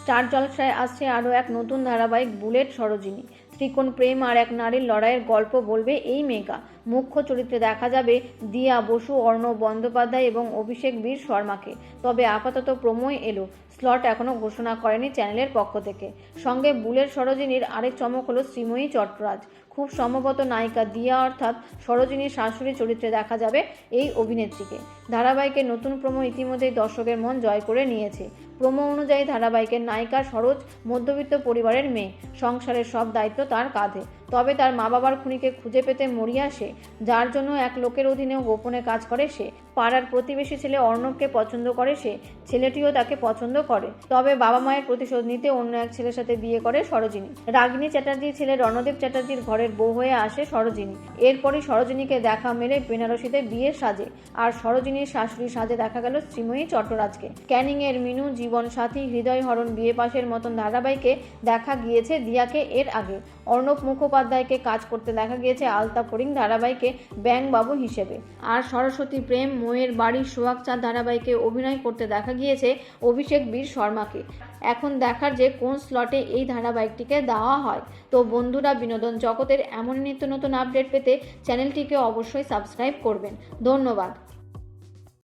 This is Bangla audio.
স্টার জলসায় আসছে আরও এক নতুন ধারাবাহিক বুলেট সরোজিনী। ত্রিকোণ প্রেম আর এক নারীর লড়াইয়ের গল্প বলবে এই মেগা। মুখ্য চরিত্রে দেখা যাবে দিয়া বসু, অর্ণব বন্দ্যোপাধ্যায় এবং অভিষেক বীর শর্মাকে। তবে আপাতত প্রমোয় এলো স্লট এখনও ঘোষণা করেনি চ্যানেলের পক্ষ থেকে। সঙ্গে বুলেট সরোজিনীর আরেক চমক হলো শ্রীময়ী চট্টরাজ। খুব সম্ভবত নায়িকা দিয়া অর্থাৎ সরোজিনীর শাশুড়ি চরিত্রে দেখা যাবে এই অভিনেত্রীকে। ধারাবাহিকের নতুন প্রোমো ইতিমধ্যেই দর্শকের মন জয় করে নিয়েছে। প্রোমো অনুযায়ী ধারাবাহিকের নায়িকা সরোজ মধ্যবিত্ত পরিবারের মেয়ে। সংসারের সব দায়িত্ব তার কাঁধে। তবে তার মা বাবার খুনিকে খুঁজে পেতে মরিয়া সে যার জন্য এক লোকের অধীনেও গোপনে কাজ করে সে। পাড়ার প্রতিবেশী ছেলে অর্ণবকে পছন্দ করে সে, ছেলেটিও তাকে পছন্দ করে। তবে বাবা মায়ের প্রতিশোধ নিতে অন্য এক ছেলের সাথে বিয়ে করে সরোজিনী। রাগিনী চ্যাটার্জির ছেলে রণদেব চ্যাটার্জির ঘরের বউ হয়ে আসে সরোজিনী। এরপরই সরোজিনীকে দেখা মেলে বেনারসিতে বিয়ের সাজে, আর সরোজিনীর শাশুড়ি সাজে দেখা গেল শ্রীময়ী চট্টরাজকে। ক্যানিং এর মিনু জীবন সাথী হৃদয় হরণ বিয়ে পাশের মতন ধারাবাহিকে দেখা গিয়েছে দিয়াকে এর আগে। অর্ণব মুখোপাধ্যায়কে কাজ করতে দেখা গিয়েছে আলতা ফরিং ধারাবাহিকে ব্যাং বাবু হিসেবে। আর সরস্বতী প্রেম, মোয়ের বাড়ির সোহাগ চাঁদ ধারাবাহিকে অভিনয় করতে দেখা গিয়েছে অভিষেক বীর শর্মাকে। এখন দেখার যে কোন স্লটে এই ধারাবাহিকটিকে দেওয়া হয়। তো বন্ধুরা, বিনোদন জগতের এমন নিত্য নতুন আপডেট পেতে চ্যানেলটিকে অবশ্যই সাবস্ক্রাইব করবেন। ধন্যবাদ।